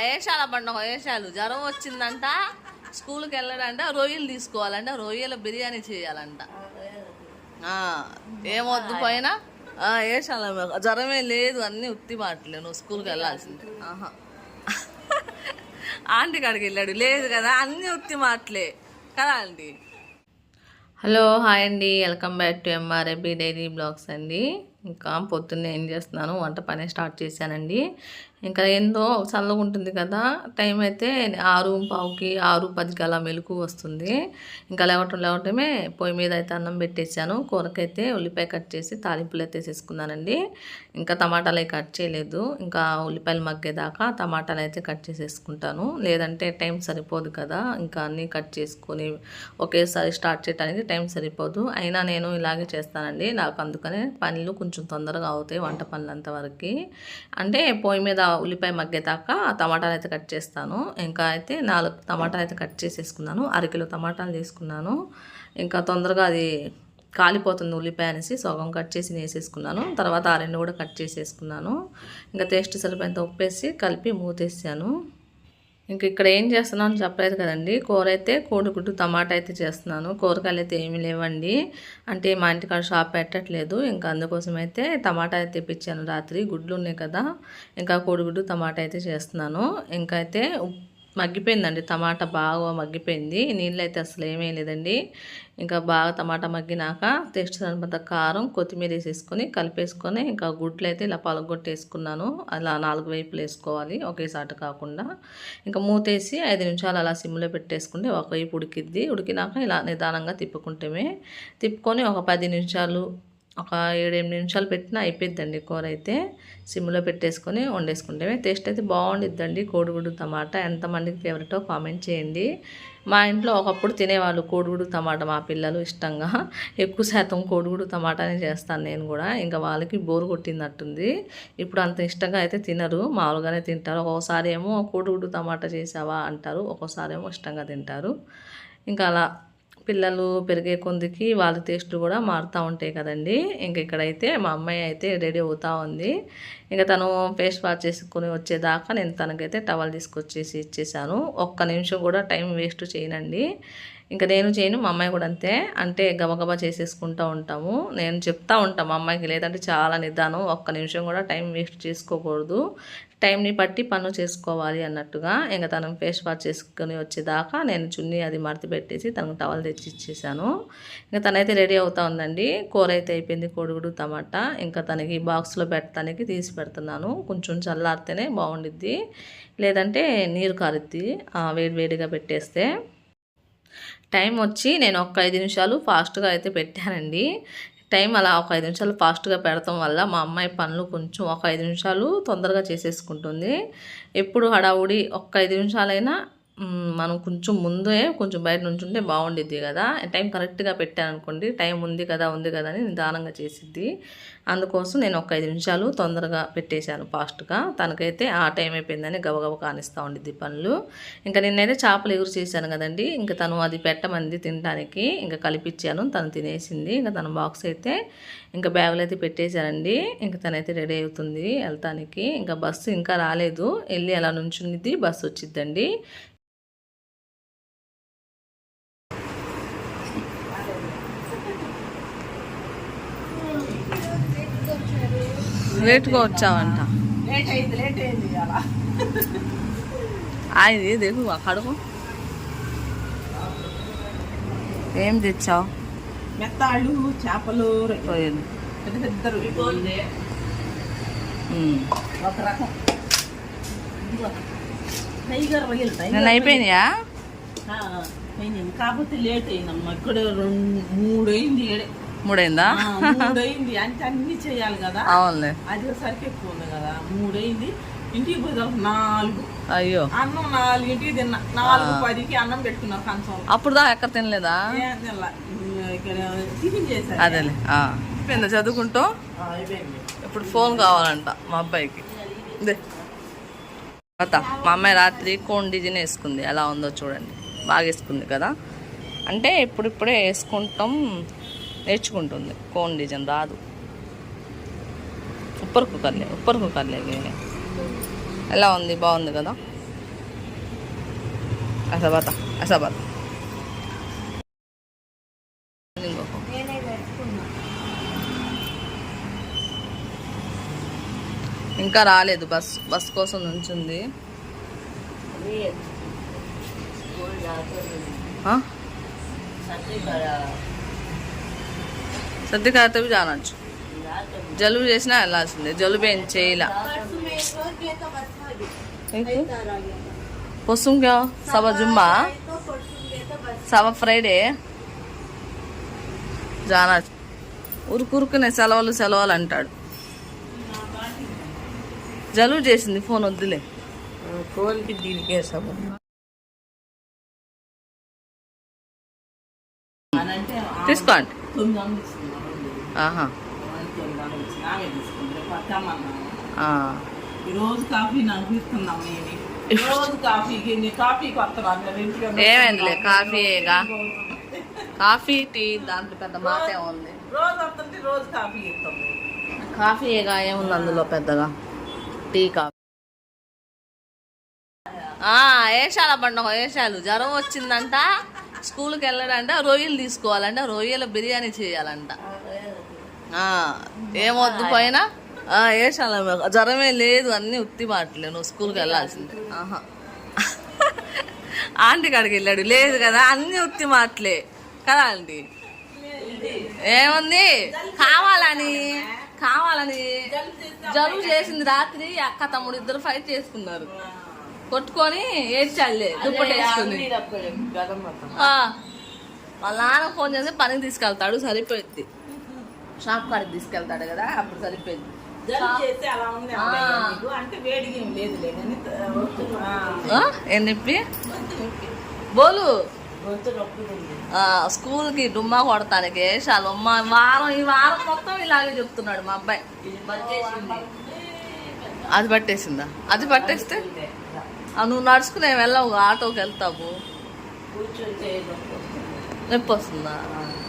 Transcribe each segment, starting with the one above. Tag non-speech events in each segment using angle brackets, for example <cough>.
ఏషాల పండుగ ఏషాలు. జ్వరం వచ్చిందంట స్కూల్కి వెళ్ళడంట రొయ్యలు తీసుకోవాలంట రొయ్యల బిర్యానీ చేయాలంట. ఏమొద్దు పైన? ఏషాల జ్వరమే లేదు అన్నీ ఉత్తి మాటలే నువ్వు స్కూల్కి వెళ్ళాల్సిందే. ఆహా. ఆంటీ కాడికి వెళ్ళాడు. లేదు కదా అన్నీ ఉత్తి మాటలే. కదా ఆంటీ? హలో హాయ్ అండి. Welcome back to MRAB diary blogs అండి. ఇంకా పొద్దున్నే ఏం చేస్తున్నాను? వంట పని స్టార్ట్ చేశానండి. ఇంకా ఏందో చల్లగా ఉంటుంది కదా టైం అయితే ఆరు పావుకి ఆరు పదికి అలా మెలకు వస్తుంది. ఇంకా లేవటం లేవటమే పొయ్యి మీద అయితే అన్నం పెట్టేశాను. కూరకైతే ఉల్లిపాయ కట్ చేసి తాలింపులు అయితే వేసేసుకున్నానండి. ఇంకా టమాటాలు అయితే కట్ చేయలేదు. ఇంకా ఉల్లిపాయలు మగ్గేదాకా టమాటాలు అయితే కట్ చేసేసుకుంటాను. లేదంటే టైం సరిపోదు కదా ఇంకా అన్నీ కట్ చేసుకొని ఒకేసారి స్టార్ట్ చేయడానికి టైం సరిపోదు. అయినా నేను ఇలాగే చేస్తానండి. నాకు అందుకనే పనులు కొంచెం తొందరగా అవుతాయి వంట పనులు అంతవరకు అంటే పొయ్యి మీద ఉల్లిపాయ మగ్గేదాకా టమాటాలు అయితే కట్ చేస్తాను. ఇంకా అయితే నాలుగు టమాటాలు అయితే కట్ చేసేసుకున్నాను. అరకిలో టమాటాలు తీసుకున్నాను. ఇంకా తొందరగా అది కాలిపోతుంది ఉల్లిపాయ అనేసి సగం కట్ చేసి వేసేసుకున్నాను తర్వాత ఆ రెండు కూడా కట్ చేసేసుకున్నాను. ఇంకా టేస్ట్ సరిపోయేంత ఉప్పేసి కలిపి మూతేసాను. ఇంక ఇక్కడ ఏం చేస్తున్నాను చెప్పలేదు కదండి. కూర అయితే కోడిగుడ్డు టమాటా అయితే చేస్తున్నాను. కూరగాయలు అయితే ఏమీ లేవండి. అంటే మా ఇంటికాడ షాప్ పెట్టట్లేదు. ఇంకా అందుకోసం అయితే టమాటా అయితే తెప్పించాను రాత్రి. గుడ్లు ఉన్నాయి కదా. ఇంకా కోడిగుడ్డు టమాటా అయితే చేస్తున్నాను. ఇంకా అయితే మగ్గిపోయిందండి. టమాటా బాగా మగ్గిపోయింది. నీళ్ళు అయితే అసలు ఏమీ లేదండి. ఇంకా బాగా టమాటా మగ్గినాక టేస్ట్ సరిపడ కారం కొత్తిమీర వేసేసుకొని కలిపేసుకొని ఇంకా గుడ్లు అయితే ఇలా పలగొట్టేసుకున్నాను. అలా నాలుగు వైపులు వేసుకోవాలి ఒకేసారి కాకుండా. ఇంకా మూతేసి ఐదు నిమిషాలు అలా సిమ్లో పెట్టేసుకుంటే ఒక వైపు ఉడికిద్ది. ఉడికినాక ఇలా నిదానంగా తిప్పుకుంటేమే తిప్పుకొని ఒక పది నిమిషాలు ఒక ఏడెనిమిది నిమిషాలు పెట్టినా అయిపోద్దండి కూర అయితే. సిమ్లో పెట్టేసుకొని వండేసుకుంటే టేస్ట్ అయితే బాగుండిద్దండి. కోడిగుడ్డు టమాటా ఎంతమందికి ఫేవరెటో కామెంట్ చేయండి. మా ఇంట్లో ఒకప్పుడు తినేవాళ్ళు కోడిగుడ్డు టమాటా మా పిల్లలు ఇష్టంగా. ఎక్కువ శాతం కోడిగుడు టమాటానే చేస్తాను నేను కూడా. ఇంకా వాళ్ళకి బోరు కొట్టినట్టుంది ఇప్పుడు అంత ఇష్టంగా అయితే తినరు. మామూలుగానే తింటారు. ఒక్కోసారి ఏమో కోడిగుడ్డు టమాటా చేసావా అంటారు. ఒక్కోసారి ఏమో ఇష్టంగా తింటారు. ఇంకా అలా పిల్లలు పెరిగే కొందికి వాళ్ళ టేస్ట్లు కూడా మారుతూ ఉంటాయి కదండి. ఇంక ఇక్కడైతే మా అమ్మాయి అయితే రెడీ అవుతూ ఉంది. ఇంకా తను ఫేస్ వాష్ చేసుకుని వచ్చేదాకా నేను తనకైతే టవల్ తీసుకొచ్చేసి ఇచ్చేసాను. ఒక్క నిమిషం కూడా టైం వేస్ట్ చేయనండి. ఇంకా నేను చేయను మా అమ్మాయి కూడా అంతే. అంటే గబగబా చేసేసుకుంటూ ఉంటాము. నేను చెప్తా ఉంటాం మా అమ్మాయికి లేదంటే చాలా నిదానం ఒక్క నిమిషం కూడా టైం వేస్ట్ చేసుకోకూడదు. టైంని బట్టి పనులు చేసుకోవాలి అన్నట్టుగా ఇంకా తను ఫేస్ వాష్ చేసుకుని వచ్చేదాకా నేను చున్నీ అది మడత పెట్టేసి తనకు టవల్ తెచ్చి ఇచ్చేసాను. ఇంకా తనైతే రెడీ అవుతా ఉందండి. కూర అయితే అయిపోయింది కోడిగుడు టమాటా. ఇంకా తనకి బాక్స్లో పెట్టడానికి తీసి పెడుతున్నాను. కొంచెం చల్లారితేనే బాగుండిద్ది. లేదంటే నీరు కారుద్ది వేడివేడిగా పెట్టేస్తే. టైం వచ్చి నేను ఒక ఐదు నిమిషాలు ఫాస్ట్గా అయితే పెట్టానండి. టైం అలా ఒక ఐదు నిమిషాలు ఫాస్ట్గా పెడతాం వల్ల మా అమ్మాయి పనులు కొంచెం ఒక ఐదు నిమిషాలు తొందరగా చేసేసుకుంటుంది. ఎప్పుడు హడావుడి ఒక్క ఐదు నిమిషాలైనా మనం కొంచెం ముందే కొంచెం బయట నుంచి ఉంటే బాగుండిద్ది కదా. టైం కరెక్ట్గా పెట్టాను అనుకోండి టైం ఉంది కదా ఉంది కదా అని నిదానంగా చేసిద్ది. అందుకోసం నేను ఒక ఐదు నిమిషాలు తొందరగా పెట్టేశాను ఫాస్ట్గా. తనకైతే ఆ టైం అయిపోయిందని గబగబ కానిస్తూ ఉండిద్ది పనులు. ఇంకా నిన్నైతే చేపలు ఎగురు చేశాను కదండి. ఇంకా తను అది పెట్టమంది తినడానికి. ఇంకా కలిపించాను తను తినేసింది. ఇంకా తన బాక్స్ అయితే ఇంకా బ్యాగులు అయితే పెట్టేశానండి ఇంకా తనైతే రెడీ అవుతుంది వెళ్తానికి. ఇంకా బస్సు ఇంకా రాలేదు. వెళ్ళి అలా నుంచునిద్ది బస్సు వచ్చిద్దండి. లేట్గా వచ్చావంట. అది దిగు అక్కడకు ఏం తెచ్చావు? మెత్తాళ్ళు చేపలు. రొయ్యలు పెద్ద పెద్ద. ఒక రకం. నేను అయిపోయినాయా. కాకపోతే లేట్ అయిందమ్మా ఇక్కడ రెండు మూడు అయింది ఏడే. మూడైందా? ఆ, మూడు అయింది అంటే అన్ని చేయాలి కదా. అవునులే. అది సరికి ఎక్కువ ఉంది కదా. మూడు అయింది ఇంటికి పోయి నాలుగు. అయ్యో. అన్నం నాలుగింటికి తిన్నా నాలుగు పదికి అన్నం పెట్టుకున్నా కంచం అప్పుడు దా ఎక్కడ తినలేదా? టిఫిన్ చేశారు. అదేలే. అయిపోయిందా చదువుకుంటూ? ఇప్పుడు ఫోన్ కావాలంట మా అబ్బాయికి. దే. అత్త మా అమ్మాయి రాత్రి కోన్ డిజైన్ వేసుకుంది. ఎలా ఉందో చూడండి. బాగా వేసుకుంది కదా. అంటే ఇప్పుడిప్పుడే వేసుకుంటాం. నేర్చుకుంటుంది. కోన్ డిజైన్ రాదు. ఉప్పర్ కుక్కర్లే ఉప్పర్ కుక్కర్లే ఇవి. ఎలా ఉంది? బాగుంది కదా? అసబాత అసబాత. ఇంకా రాలేదు. బస్ బస్ కోసం నుంచుంది. ఆ? సర్దికాయతో జానొచ్చు జలుబు చేసినా వెళ్ళాల్సిందే. జలుబు ఏం చేయలే. పొస్సుం క్యా సభ జుమ్మా? సభ ఫ్రైడే? జానా ఉరుకురుకునే సెలవులు సెలవులు అంటాడు జలుబు చేసింది ఫోన్ వద్దులే. ఫోన్కి దీనికి అనంటే తీసుకోండి ఆహా. తొమ్మిది వందలు ఇచ్చి ఆమె తీసుకుంటే పట్టమన్నా ఆ. ఈ రోజు కాఫీ నాకు ఇస్తున్నాం నేను రోజు కాఫీకి నీ కాఫీకి వస్తున్నాను ఇంటికి ఏమైందిలే కాఫీయేగా కాఫీ టీ దాంట్లో పెద్ద మాట ఉంది. రోజు వస్తుంటే రోజు కాఫీ ఇస్తాం కాఫీయేగా ఏముంది అందులో పెద్దగా? Tea coffee. ఏషాల పండుగ ఏషాలు. జ్వరం వచ్చిందంట స్కూల్కి వెళ్ళాడంట రొయ్యలు తీసుకోవాలంట రొయ్యల బిర్యానీ చేయాలంట. ఏమొద్దు పైన ఆ, ఏషాల జ్వరమే లేదు అన్నీ ఉత్తి మాటలే నువ్వు స్కూల్కి వెళ్ళాల్సిందే ఆహా ఆంటీ కాడికి వెళ్ళాడు లేదు కదా అన్నీ ఉత్తి మాటలే కదా ఆంటీ ఏముంది కావాలని కావాలని జలుబు చేసింది రాత్రి అక్క తమ్ముడు ఇద్దరు ఫైట్ చేసుకున్నారు కొట్టుకొని ఏడ్చాలే దుప్పటి వేసుకుని ఆ, వాళ్ళ నాన్న ఫోన్ చేసి పనికి తీసుకెళ్తాడు సరిపోయింది షాప్ కాడికి తీసుకెళ్తాడు కదా అప్పుడు సరిపోయింది. బోలు. స్కూల్కి డుమ్మా కొడతానికి వేషాలు. అమ్మ వారం ఈ వారం మొత్తం ఇలాగే చెప్తున్నాడు మా అబ్బాయి. అది పట్టేసిందా? అది పట్టేస్తే? నువ్వు నడుచుకునే వెళ్ళవు ఆటోకి వెళ్తావు. నొప్పి వస్తుంది.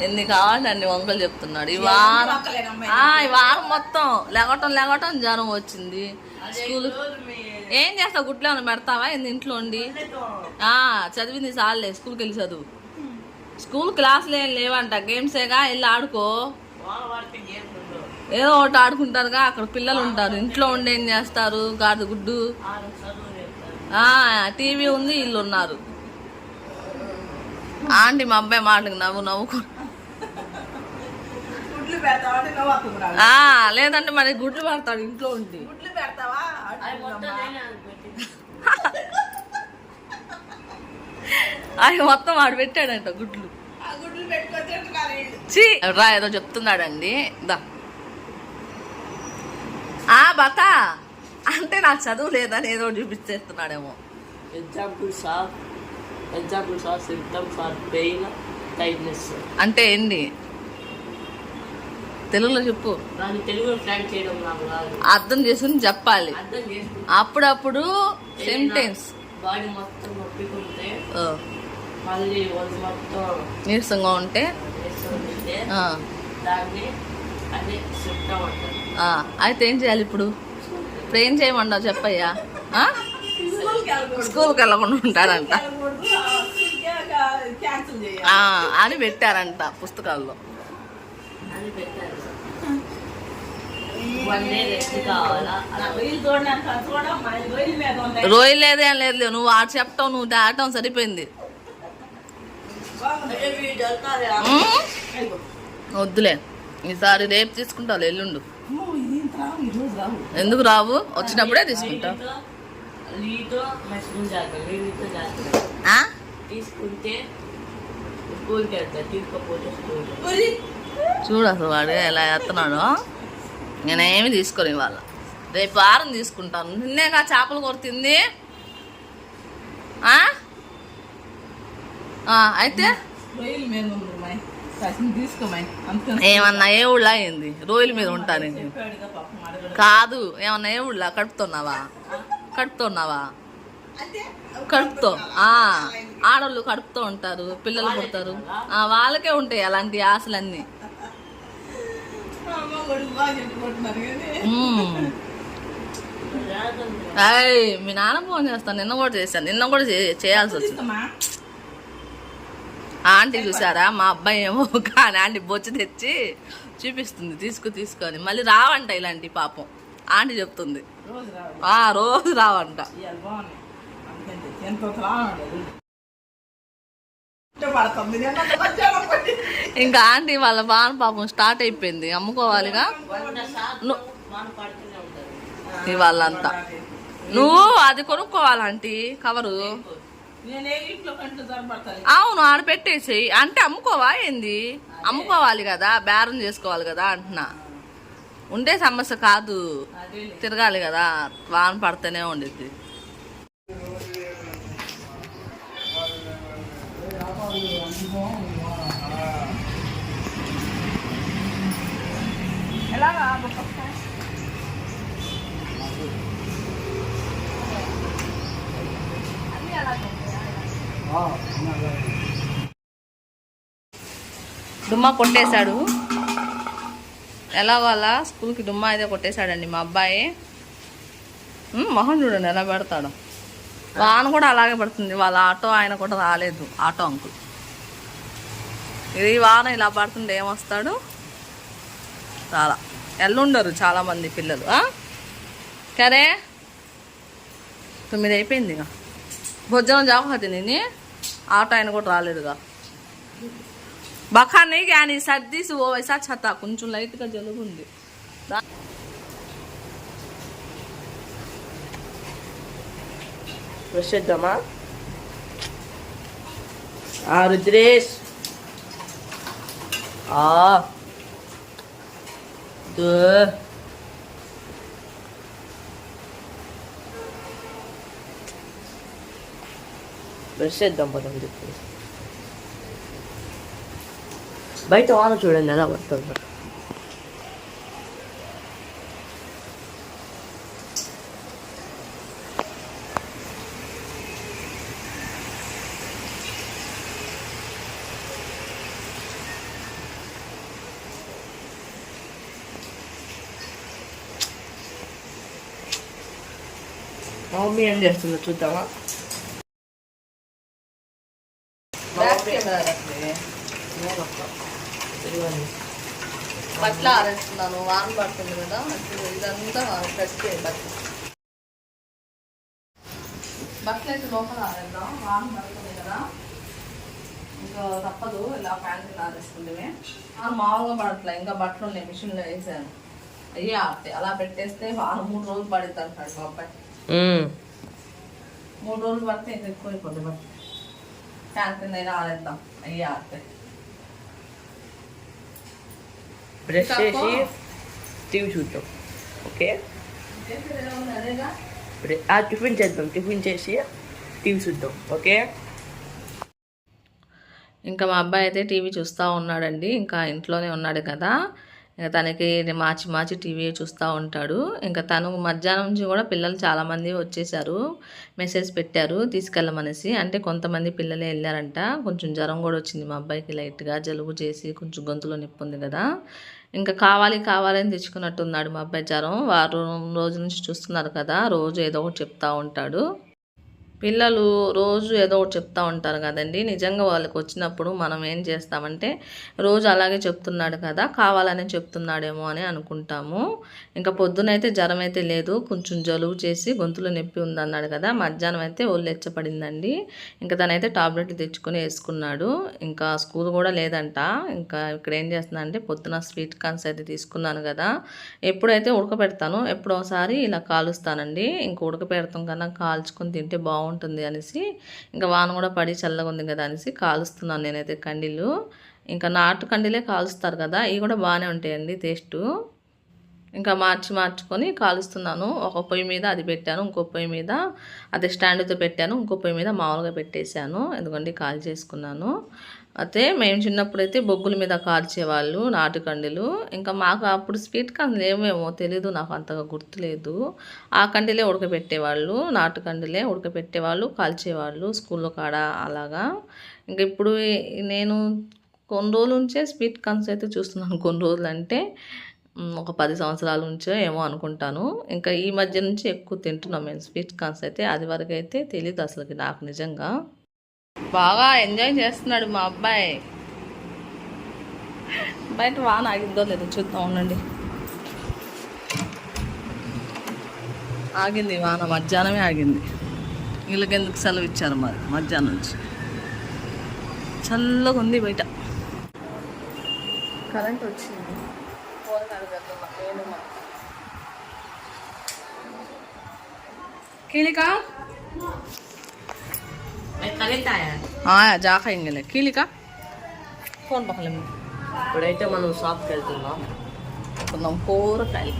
ఎన్ని కావాలంటే అన్ని వంకలు చెప్తున్నాడు. ఈ వారం ఈ వారం మొత్తం లెగటం లెగటం జ్వరం వచ్చింది. స్కూల్ ఏం చేస్తావు? గుట్లో ఏమైనా పెడతావా? ఏంది ఇంట్లో ఉండి? ఆ, చదివింది చాలులే స్కూల్కి వెళ్ళి చదువు. స్కూల్ క్లాసులు ఏం లేవంట. గేమ్సేగా వెళ్ళి ఆడుకో. ఏదో ఒకటి ఆడుకుంటారుగా. అక్కడ పిల్లలు ఉంటారు. ఇంట్లో ఉండి ఏం చేస్తారు? గాడి గుడ్డు. టీవీ ఉంది ఇల్లు ఉన్నారు. ఆంటీ మా అబ్బాయి మాటకి నవ్వు నవ్వుకో గుడ్లు పెడతావా అంటే నవ్వు వస్తుంది రా. ఆ, లేదంటే మరి గుడ్లు పడతాడు ఇంట్లో ఉండి. గుడ్లు పెడతావా? ఆయన మొత్తం వాడు పెట్టాడంట గుడ్లు. ఆ గుడ్లు పెట్టుకొని తింటున్నారు వీళ్ళు. చీ రా ఏదో చెప్తున్నాడండి. దా. ఆ బత! అంటే నాకు చదువు లేదని ఏదో చూపించేస్తున్నాడేమో Examples are examples are symptoms are pain, tightness. అంటే ఏంది? తెలుగులో చెప్పు. అర్థం చేసుకుని చెప్పాలి. అప్పుడప్పుడు సెంటెన్స్ నీరసంగా ఉంటే అయితే ఏం చేయాలి ఇప్పుడు? ఇప్పుడు ఏం చేయమన్నావు చెప్పయ్యా? స్కూల్కి వెళ్ళకుండా ఉంటాడంట ఆ, అని పెట్టారంట పుస్తకాల్లో అని పెట్టారు వన్ డే రెస్ట్ కావాలా నా రొయ్యలు చూడడానికి అది లేదేం లేదు నువ్వు వాడు చెప్పటం నువ్వు దాటం సరిపోయింది. వద్దులే. ఈసారి రేపు తీసుకుంటావు ఎల్లుండు. ఎందుకు రావు? వచ్చినప్పుడే తీసుకుంటావు నీతో తీసుకుంటే చూడు అసలు వాడు ఎలా చేస్తున్నాడు. నేనేమి తీసుకోను ఇవాళ. రేపు వారం తీసుకుంటాను. నిన్నేగా చేపలు కొడుతుంది? ఆ? ఆ, అయితే? ఏమన్నా ఏ ఊళ్ళో అయింది? రోజుల మీద ఉంటాను. కాదు ఏమన్నా ఏ ఊళ్ళో కడుపుతున్నావా? కడుపుతున్నావా కడుపుతో. ఆ, ఆడోళ్ళు కడుపుతో ఉంటారు పిల్లలు పుడతారు. వాళ్ళకే ఉంటాయి అలాంటి ఆశలన్నీ అమ్మ కొడుకు బాగా చెప్పుకుంటున్నారు కానీ ఉమ్. జాగ్రత్త అయ్ మీ నాన్న ఫోన్ చేస్తాను. నిన్న కూడా చేశాను. నిన్న కూడా చేయాల్సి వచ్చింది. ఆంటీ చూసారా? మా అబ్బాయి ఏమో కానీ ఆంటీ బొచ్చు తెచ్చి చూపిస్తుంది. తీసుకు తీసుకొని మళ్ళీ రావంట ఇలాంటి పాపం. ఆంటీ చెప్తుంది. రోజు రావంట. ఇంకా ఆంటీ వాళ్ళ బాగా పాపం స్టార్ట్ అయిపోయింది అమ్ముకోవాలిగా. వంద వాళ్ళంతా నువ్వు అది కొనుక్కోవాలంటీ కవరు. అవును ఆడ పెట్టేసేయి. అంటే అమ్ముకోవా ఏంది? అమ్ముకోవాలి కదా బేరం చేసుకోవాలి కదా అంటున్నా. ఉండే సమస్య కాదు తిరగాలి కదా వాన పడితేనే ఉండిద్ది. డుమ్మా కొట్టేశాడు. ఎలాగో అలా స్కూల్కి డుమ్మా అయితే కొట్టేశాడండి మా అబ్బాయి. మొహం చూడండి ఎలా పెడతాడు వాన కూడా అలాగే పడుతుంది. వాళ్ళ ఆటో ఆయన కూడా రాలేదు. Auto uncle. ఇది వాన ఇలా పడుతుంటే ఏమొస్తాడు? చాలా ఎల్లుండరు చాలామంది పిల్లలు కరే? తొమ్మిది అయిపోయింది ఇక. భోజనం జాగ్రత్త నేను. ఆట ఆయన కూడా రాలేదుగా. బఖాన్ని కానీ సర్దీసి ఓ వైసా చెత్త కొంచెం లైట్గా జలుబు ఉంది చేద్దామా ఆ రుద్రేష్. ఆ. దు బ్రష్ చేద్దాం పదం చెప్పి బయట వాన చూడండి ఎలా పడుతుంది మా మమ్మీ ఏం చేస్తుందో చూద్దామా? బట్టలు ఆరేస్తున్నాను. వాన పడుతుంది కదా. ఇదంతా ఫ్రెష్ బట్టలు. బట్టలు అయితే లోపల ఆరేద్దాం. వాన పడుతుంది కదా. ఇంకా తప్పదు. ఇలా ప్యాంట్ ఆరేసుకుంటే. మామూలుగా పడట్లే. ఇంకా బట్టలు ఉన్నాయి మిషన్లో వేసాను. అయ్యి అలా పెట్టేస్తే వాన మూడు రోజులు పడుతుంది మా అబ్బాయి మూడు రోజులు పడితే ఇంకా ఎక్కువ అయిపోతుంది బట్ ఫ్యాన్ కింద అయినా ఆరేద్దాం. అయ్యి ఆడతాయి బ్రష్ చేసి టీవీ చూద్దాం. ఓకే? టిఫిన్ చేద్దాం. టిఫిన్ చేసి టీవీ చూద్దాం. ఓకే? ఇంకా మా అబ్బాయి అయితే టీవీ చూస్తూ ఉన్నాడండి. ఇంకా ఇంట్లోనే ఉన్నాడు కదా. ఇంకా తనకి మార్చి మార్చి టీవీ చూస్తూ ఉంటాడు. ఇంకా తను మధ్యాహ్నం నుంచి కూడా పిల్లలు చాలామంది వచ్చేసారు. మెసేజ్ పెట్టారు తీసుకెళ్ళమనేసి. అంటే కొంతమంది పిల్లలే వెళ్ళారంట. కొంచెం జ్వరం కూడా వచ్చింది మా అబ్బాయికి లైట్గా. జలుబు చేసి కొంచెం గొంతులో నొప్పి ఉంది కదా. ఇంకా కావాలి కావాలని తెచ్చుకున్నట్టున్నాడు మా అబ్బాయి జ్వరం. వారం రోజుల నుంచి చూస్తున్నారు కదా. రోజు ఏదో ఒకటి చెప్తూ ఉంటాడు. పిల్లలు రోజు ఏదో ఒకటి చెప్తా ఉంటారు కదండి. నిజంగా వాళ్ళకి వచ్చినప్పుడు మనం ఏం చేస్తామంటే రోజు అలాగే చెప్తున్నాడు కదా కావాలనే చెప్తున్నాడేమో అని అనుకుంటాము. ఇంకా పొద్దునైతే జ్వరం అయితే లేదు. కొంచెం జలుబు చేసి గొంతులో నొప్పి ఉందన్నాడు కదా మధ్యాహ్నం అయితే ఒళ్ళు ఎచ్చపడిందండి ఇంకా తనైతే టాబ్లెట్లు తెచ్చుకొని వేసుకున్నాడు. ఇంకా స్కూల్ కూడా లేదంట. ఇంకా ఇక్కడ ఏం చేస్తున్నా అంటే పొద్దున స్వీట్ కార్న్స్ అయితే తీసుకున్నాను కదా ఎప్పుడైతే ఉడకపెడతాను ఎప్పుడో ఒకసారి ఇలా కాలుస్తానండి. ఇంకా ఉడకబెడతాం కన్నా కాల్చుకొని తింటే బాగుంటుంది అనేసి ఇంకా వాన కూడా పడి చల్లగా ఉంది కదా అనేసి కాలుస్తున్నాను నేనైతే కండీలు. ఇంకా నాటు కండీలే కాలుస్తారు కదా ఇవి కూడా బాగానే ఉంటాయండి టేస్ట్. ఇంకా మార్చి మార్చుకొని కాలుస్తున్నాను. ఒక పొయ్యి మీద అది పెట్టాను ఇంకో పొయ్యి మీద అదే స్టాండ్తో పెట్టాను ఇంకో పొయ్యి మీద మామూలుగా పెట్టేశాను. ఎందుకంటే కాల్ చేసుకున్నాను. అయితే మేము చిన్నప్పుడు అయితే బొగ్గుల మీద కాల్చేవాళ్ళు నాటుకండీలు. ఇంకా మాకు అప్పుడు స్వీట్ కండీలు ఏమేమో తెలీదు నాకు అంతగా గుర్తులేదు. ఆ కండీలే ఉడకబెట్టేవాళ్ళు నాటుకండీలే ఉడకబెట్టేవాళ్ళు కాల్చేవాళ్ళు స్కూల్లో కాడ అలాగా. ఇంకా ఇప్పుడు నేను కొన్ని రోజుల నుంచే స్వీట్ కన్స్ అయితే చూస్తున్నాను. కొన్ని రోజులు అంటే ఒక పది సంవత్సరాల నుంచో ఏమో అనుకుంటాను. ఇంకా ఈ మధ్య నుంచి ఎక్కువ తింటున్నాం మేము స్వీట్ కార్న్స్ అయితే. అది వరకు అయితే తెలియదు అసలుకి నాకు నిజంగా. బాగా ఎంజాయ్ చేస్తున్నాడు మా అబ్బాయి. బయట వాన ఆగిందో లేదో చూద్దాం ఉండండి. ఆగింది వాన మధ్యాహ్నమే ఆగింది. వీళ్ళకి ఎందుకు సెలవు ఇచ్చారు మరి? మధ్యాహ్నం నుంచి. చల్లగా ఉంది బయట. కరెంట్ వచ్చింది ఫోన్ కడగలుగుతున్నా నేను మా కీలిక జాక ఇంగలే కీలిక ఫోన్ పక్కన ఇప్పుడైతే మనం షాప్కి వెళ్తున్నాం కొందాం కూరకాయలు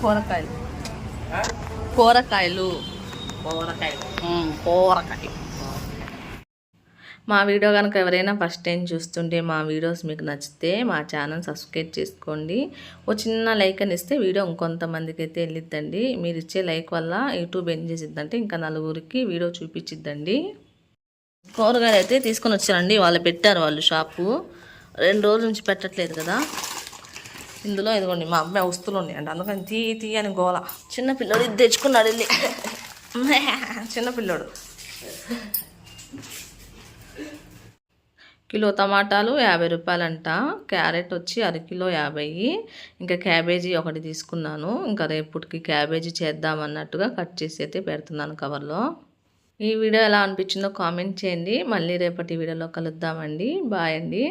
కూరకాయలు కూరకాయలు కూరకాయలు కూరకాయలు మా వీడియో కనుక ఎవరైనా ఫస్ట్ టైం చూస్తుంటే మా వీడియోస్ మీకు నచ్చితే మా ఛానల్ సబ్స్క్రైబ్ చేసుకోండి. ఓ చిన్న లైక్ అని ఇస్తే వీడియో ఇంకొంతమందికి అయితే వెళ్ళిద్దండి. మీరు ఇచ్చే లైక్ వల్ల యూట్యూబ్ ఏం చేసిద్దంటే ఇంకా నలుగురికి వీడియో చూపించిద్దండి కూరగాయలు అయితే తీసుకొని వచ్చారండి వాళ్ళు పెట్టారు వాళ్ళు షాపు. రెండు రోజుల నుంచి పెట్టట్లేదు కదా. ఇందులో ఇదిగోండి మా అమ్మాయి వస్తువులు ఉన్నాయండి. అందుకని తీ తీ అని గోల. చిన్న పిల్లోడు ఇది తెచ్చుకున్నాడు వెళ్ళి <laughs> చిన్న పిల్లోడు. కిలో టమాటాలు యాభై రూపాయలంట. క్యారెట్ వచ్చి అరకిలో యాభై. ఇంకా క్యాబేజీ ఒకటి తీసుకున్నాను. ఇంకా రేపటికి క్యాబేజీ చేద్దామన్నట్టుగా కట్ చేసి అయితే పెడుతున్నాను కవర్లో. ఈ వీడియో ఎలా అనిపించిందో కామెంట్ చేయండి. మళ్ళీ రేపటి వీడియోలో కలుద్దామండి. బాయ్ అండి.